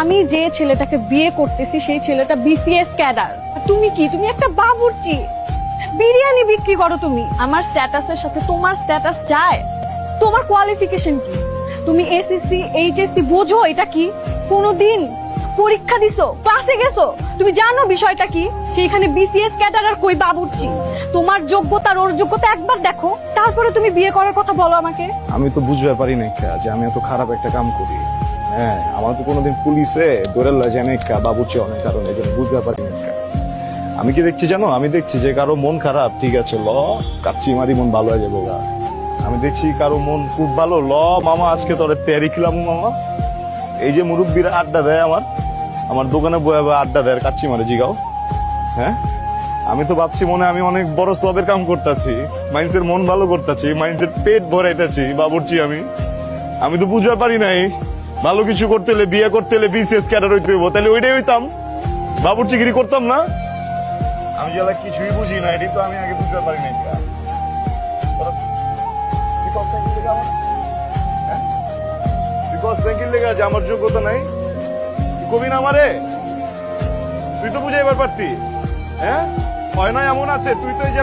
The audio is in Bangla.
আমি যে ছেলেটাকে বিয়ে করতেছি, সেই ছেলেটা বিসিএস ক্যাডার তুমি কি? তুমি একটা বাবুর্চি। বিরিয়ানি বিক্রি করো তুমি। আমার স্ট্যাটাসের সাথে তোমার স্ট্যাটাস যায়। তোমার কোয়ালিফিকেশন কি? তুমি এসএসসি এইচএসসি বোঝো এটা কি? কোনোদিন পরীক্ষা দিছো ক্লাসে গেছো? তুমি জানো বিষয়টা কি? সেইখানে বিসিএস ক্যাডার আর কই বাবুর্চি? তোমার যোগ্যতা আর ওর যোগ্যতা একবার দেখো। তারপরে তুমি বিয়ে করার কথা বলো আমাকে। আমি তো বুঝতে পারি না যে আমি এত খারাপ একটা কাম করি। হ্যাঁ আমার তো কোনোদিন পুলিশে ধরে যে অনেক বাবুচি অনেক কারণে বুঝতে পারি আমি কি দেখছি জানো? আমি দেখছি যে কারও মন খারাপ, ঠিক আছে, ল, কাচ্চি মারি মন ভালো হয়ে যাব গা। আমি দেখছি কারও মন খুব ভালো, ল, মামা, আজকে তোরে তেয়ারি খিলাম, মামা। এই যে মুরব্বীরা আড্ডা দেয় আমার আমার দোকানে বয়ে আড্ডা দেয়, কাচ্চি মারে জিগাও। হ্যাঁ? আমি তো ভাবছি মনে আমি অনেক বড় সবের কাম করতেছি মাইন্সের মন ভালো করতেছি মাইন্সের পেট ভরাইতেছি বাবুরছি আমি। আমি তো বুঝতে পারি নাই। ভালো কিছু করতে হলে, বিয়ে করতে হলে বিসিএস ক্যাডার হইতে হইব। তাহলে ওইটাই হইতাম। বাবুরচিগিরি করতাম না। আমি যারা কিছুই বুঝি না এটি তো আমি আগে বুঝতে পারি নাই। তুই লেগে আছে আমার যোগ্যতা নাই। কবি না তুই তো বুঝাইবার পারতি। হ্যাঁ? হয় না এমন আছে, তুই তো এই যে